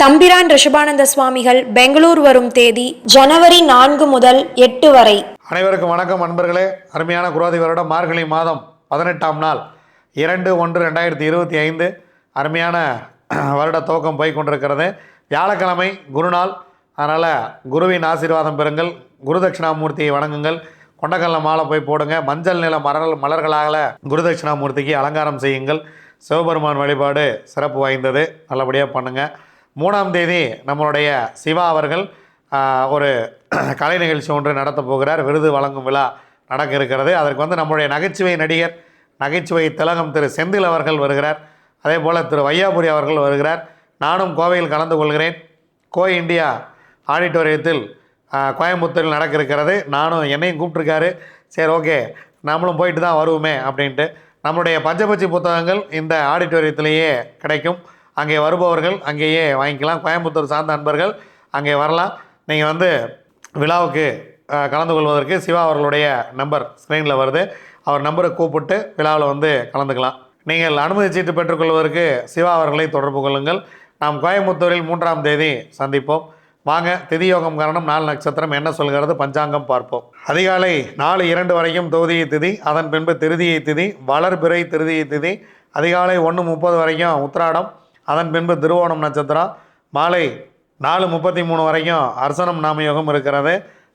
தம்பிரான் ரிஷபானந்த சுவாமிகள் பெங்களூர் வரும் தேதி ஜனவரி நான்கு முதல் எட்டு வரை. அனைவருக்கும் வணக்கம் அன்பர்களே அருமையான குரோதி வருடம் மார்கழி மாதம் பதினெட்டாம் நாள் இரண்டு ஒன்று ரெண்டாயிரத்தி இருபத்தி ஐந்து. அருமையான வருட துவக்கம் போய் கொண்டிருக்கிறது. வியாழக்கிழமை குருநாள் அதனால் குருவின் ஆசீர்வாதம் பெறுங்கள். குரு தட்சிணாமூர்த்தியை வணங்குங்கள். கொண்டக்கல்ல மாலை போய் போடுங்க. மஞ்சள் நில மரல் மலர்களால் குரு தட்சிணாமூர்த்திக்கு அலங்காரம் செய்யுங்கள். சிவபெருமான் வழிபாடு சிறப்பு வாய்ந்தது. நல்லபடியாக பண்ணுங்கள் மூணாம் தேதி நம்மளுடைய சிவா அவர்கள் ஒரு கலை நிகழ்ச்சி ஒன்று நடத்த போகிறார். விருது வழங்கும் விழா நடக்க இருக்கிறது அதற்கு வந்து நம்முடைய நகைச்சுவை நடிகர் நகைச்சுவை திலகம் திரு செந்தில் அவர்கள் வருகிறார். அதே போல் திரு வையாபுரி அவர்கள் வருகிறார். நானும் கோவையில் கலந்து கொள்கிறேன். கோ இந்தியா ஆடிட்டோரியத்தில் கோயம்புத்தூரில் நடக்க இருக்கிறது நானும் என்னையும் கூப்பிட்ருக்காரு சரி ஓகே நம்மளும் போயிட்டு தான் வருவோமே அப்படின்ட்டு. நம்மளுடைய பஞ்சபட்சி புத்தகங்கள் இந்த ஆடிட்டோரியத்திலேயே கிடைக்கும். அங்கே வருபவர்கள் அங்கேயே வாங்கிக்கலாம். கோயம்புத்தூர் சார்ந்த நண்பர்கள் அங்கே வரலாம். நீங்கள் வந்து விழாவுக்கு கலந்து கொள்வதற்கு சிவா அவர்களுடைய நம்பர் ஸ்க்ரீனில் வருது. அவர் நம்பரை கூப்பிட்டு விழாவில் வந்து கலந்துக்கலாம். நீங்கள் அனுமதி சீட்டு பெற்றுக்கொள்வதற்கு சிவா அவர்களை தொடர்பு கொள்ளுங்கள். நாம் கோயம்புத்தூரில் மூன்றாம் தேதி சந்திப்போம். வாங்க திதியோகம் காரணம் நாலு நட்சத்திரம். என்ன சொல்கிறது? பஞ்சாங்கம் பார்ப்போம். அதிகாலை நாலு இரண்டு வரைக்கும் தொகுதியை திதி அதன் பின்பு திருதியை திதி வளர்பிறை திருதியை திதி அதிகாலை ஒன்று முப்பது வரைக்கும் உத்திராடம் அதன் பின்பு திருவோணம் நட்சத்திரம். மாலை நாலு முப்பத்தி மூணு வரைக்கும் அர்சனம் நாமயோகம் இருக்கிறது.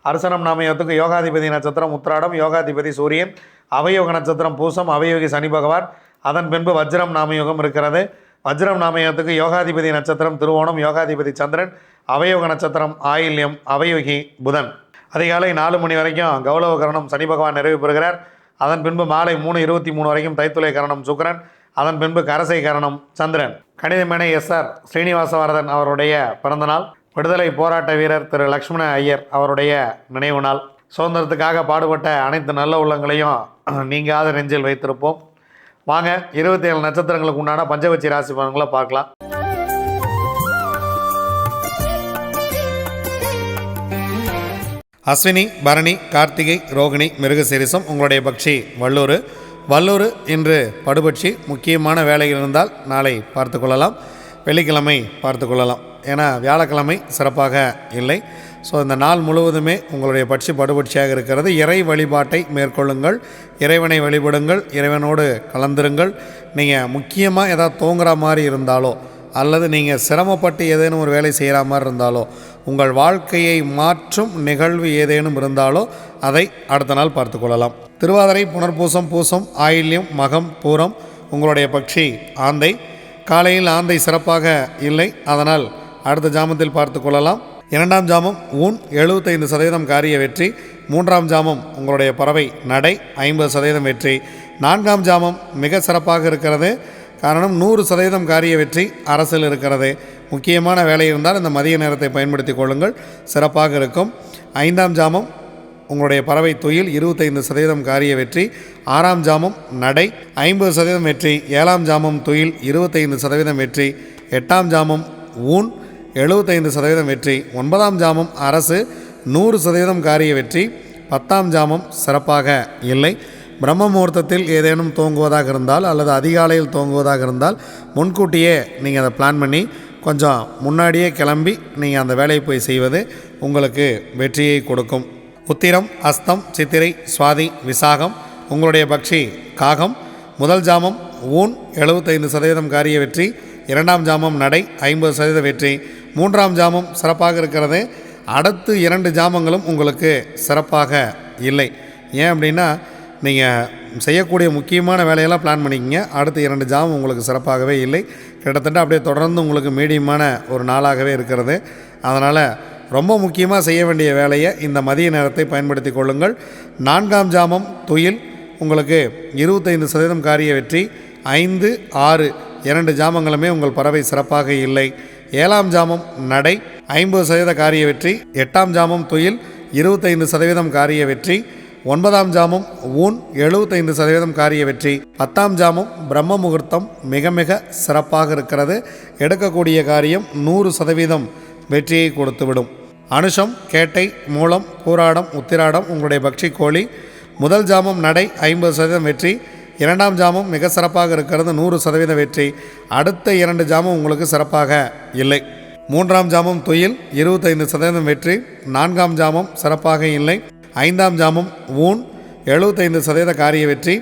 அர்சனம் நாமயோகத்துக்கு யோகாதிபதி நட்சத்திரம் உத்திராடம் யோகாதிபதி சூரியன் அவயோக நட்சத்திரம் பூசம் அவயோகி சனி பகவான். அதன் பின்பு வஜ்ரம் நாமயோகம் இருக்கிறது. வஜ்ரம் நாமயோகத்துக்கு யோகாதிபதி நட்சத்திரம் திருவோணம் யோகாதிபதி சந்திரன் அவயோக நட்சத்திரம் ஆயில்யம் அவயோகி புதன். அதிகாலை நாலு மணி வரைக்கும் கௌரவ கரணம் சனி பகவான் நிறைவு பெறுகிறார். அதன் பின்பு மாலை மூணு இருபத்தி மூணு வரைக்கும் தைத்துளை கரணம் சுக்கரன். அதன் பின்பு கரசை கரணம் சந்திரன். கணிதமேனை எஸ் ஆர் ஸ்ரீனிவாசவரதன் அவருடைய பிறந்தநாள் விடுதலை போராட்ட வீரர் திரு லக்ஷ்மண ஐயர் அவருடைய நினைவு நாள். சுதந்திரத்துக்காக பாடுபட்ட அனைத்து நல்ல உள்ளங்களையும் நீங்காத நெஞ்சில் வைத்திருப்போம். வாங்க இருபத்தி ஏழு நட்சத்திரங்களுக்கு உண்டான பஞ்சவச்சி ராசி பலன்களை பார்க்கலாம். அஸ்வினி பரணி கார்த்திகை ரோகிணி மிருகசீரிசம் உங்களுடைய பக்ஷி வல்லூர் வல்லூர் இன்று படுபட்சி முக்கியமான வேலைகள் இருந்தால் நாளை பார்த்து கொள்ளலாம். வெள்ளிக்கிழமை பார்த்து கொள்ளலாம். ஏன்னா வியாழக்கிழமை சிறப்பாக இல்லை. ஸோ இந்த நாள் முழுவதுமே உங்களுடைய பட்சி படுபட்சியாக இருக்கிறது. இறை வழிபாட்டை மேற்கொள்ளுங்கள். இறைவனை வழிபடுங்கள். இறைவனோடு கலந்துருங்கள். நீங்கள் முக்கியமாக எதாவது தூங்குற மாதிரி இருந்தாலோ அல்லது நீங்கள் சிரமப்பட்டு ஏதேனும் ஒரு வேலை செய்கிற மாதிரி இருந்தாலோ உங்கள் வாழ்க்கையை மாற்றும் நிகழ்வு ஏதேனும் இருந்தாலோ அதை அடுத்த நாள் பார்த்துக்கொள்ளலாம் திருவாதிரை புனர்பூசம் பூசம் ஆயில்யம் மகம் பூரம் உங்களுடைய பட்சி ஆந்தை. காலையில் ஆந்தை சிறப்பாக இல்லை அதனால் அடுத்த ஜாமத்தில் பார்த்து கொள்ளலாம். இரண்டாம் ஜாமம் ஊன் எழுபத்தைந்து சதவீதம் காரிய வெற்றி. மூன்றாம் ஜாமம் உங்களுடைய பறவை நடை ஐம்பது சதவீதம் வெற்றி. நான்காம் ஜாமம் மிக சிறப்பாக இருக்கிறது. காரணம் நூறு சதவீதம் காரிய வெற்றி அரசில் இருக்கிறது. முக்கியமான வேலை இருந்தால் இந்த மதிய நேரத்தை பயன்படுத்தி கொள்ளுங்கள். சிறப்பாக இருக்கும். ஐந்தாம் ஜாமம் உங்களுடைய பறவை துயில் இருபத்தைந்து சதவீதம் காரிய வெற்றி ஆறாம் ஜாமம் நடை ஐம்பது சதவீதம் வெற்றி ஏழாம் ஜாமம் தொழில் இருபத்தைந்து சதவீதம் வெற்றி எட்டாம் ஜாமம் ஊன் எழுபத்தைந்து சதவீதம் வெற்றி ஒன்பதாம் ஜாமம் அரசு நூறு சதவீதம் காரிய வெற்றி பத்தாம் ஜாமம் சிறப்பாக இல்லை. பிரம்ம முகூர்த்தத்தில் ஏதேனும் தூங்குவதாக இருந்தால் அல்லது அதிகாலையில் தூங்குவதாக இருந்தால் முன்கூட்டியே நீங்கள் அதை பிளான் பண்ணி கொஞ்சம் முன்னாடியே கிளம்பி நீங்கள் அந்த வேலையை போய் செய்வது உங்களுக்கு வெற்றியை கொடுக்கும். உத்திரம் அஸ்தம் சித்திரை சுவாதி விசாகம் உங்களுடைய பக்ஷி காகம் முதல் ஜாமம் ஊன் எழுபத்தைந்து சதவீதம் காரிய வெற்றி இரண்டாம் ஜாமம் நடை ஐம்பது சதவீத வெற்றி மூன்றாம் ஜாமம் சிறப்பாக இருக்கிறது அடுத்து இரண்டு ஜாமங்களும் உங்களுக்கு சிறப்பாக இல்லை. ஏன் அப்படின்னா நீங்கள் செய்யக்கூடிய முக்கியமான வேலையெல்லாம் பிளான் பண்ணிக்கிங்க அடுத்த இரண்டு ஜாம் உங்களுக்கு சிறப்பாகவே இல்லை கிட்டத்தட்ட அப்படியே தொடர்ந்து உங்களுக்கு மீடியமான ஒரு நாளாகவே இருக்கிறது. அதனால் ரொம்ப முக்கியமாக செய்ய வேண்டிய வேலையை இந்த மதிய நேரத்தை பயன்படுத்தி கொள்ளுங்கள். நான்காம் ஜாமம் துயில். உங்களுக்கு இருபத்தைந்து சதவீதம் காரிய வெற்றி ஐந்து ஆறு இரண்டு ஜாமங்களுமே உங்கள் பறவை சிறப்பாக இல்லை. ஏழாம் ஜாமம் நடை. ஐம்பது சதவீத காரிய வெற்றி எட்டாம் ஜாமம் துயில். இருபத்தைந்து சதவீதம் காரிய வெற்றி ஒன்பதாம் ஜாமம் ஊன். எழுபத்தைந்து சதவீதம் காரிய வெற்றி. பத்தாம் ஜாமம் பிரம்ம முகூர்த்தம் மிக மிக சிறப்பாக இருக்கிறது. எடுக்கக்கூடிய காரியம் நூறு சதவீதம். வெற்றியை கொடுத்துவிடும். அனுஷம் கேட்டை மூலம் பூராடம் உத்திராடம் உங்களுடைய பக்ஷி கோழி. முதல் ஜாமம் நடை ஐம்பது சதவீதம் வெற்றி. இரண்டாம் ஜாமம் மிக சிறப்பாக இருக்கிறது நூறு சதவீத வெற்றி. அடுத்த இரண்டு ஜாமம் உங்களுக்கு சிறப்பாக இல்லை. மூன்றாம் ஜாமம் துயில் இருபத்தைந்து சதவீதம் வெற்றி. நான்காம் ஜாமம் சிறப்பாக இல்லை. ஐந்தாம் ஜாமம் ஊன் எழுபத்தைந்து சதவீத காரிய வெற்றி.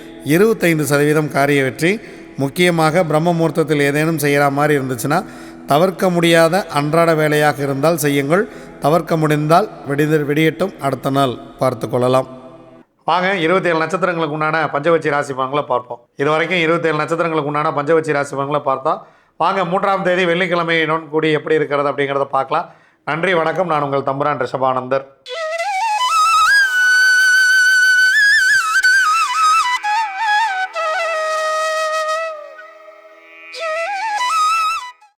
இருபத்தைந்து சதவீதம் காரிய வெற்றி. முக்கியமாக பிரம்ம முகூர்த்தத்தில் ஏதேனும் செய்கிற மாதிரி இருந்துச்சுன்னா தவிர்க்க முடியாத அன்றாட வேலையாக இருந்தால் செய்யுங்கள். தவிர்க்க முடிந்தால் விடிது வெடியட்டும். அடுத்த நாள் பார்த்து கொள்ளலாம். வாங்க இருபத்தேழு நட்சத்திரங்களுக்கு உண்டான பஞ்சவச்சி ராசி பங்களை பார்ப்போம். இது வரைக்கும் இருபத்தேழு நட்சத்திரங்களுக்கு உண்டான பஞ்சவச்சி ராசி பங்களை பார்த்தோம் வாங்க மூன்றாம் தேதி வெள்ளிக்கிழமை கூடி எப்படி இருக்கிறது அப்படிங்கிறத பார்க்கலாம். நன்றி வணக்கம். நான் உங்கள் தம்புரான் ரிஷபானந்தர்.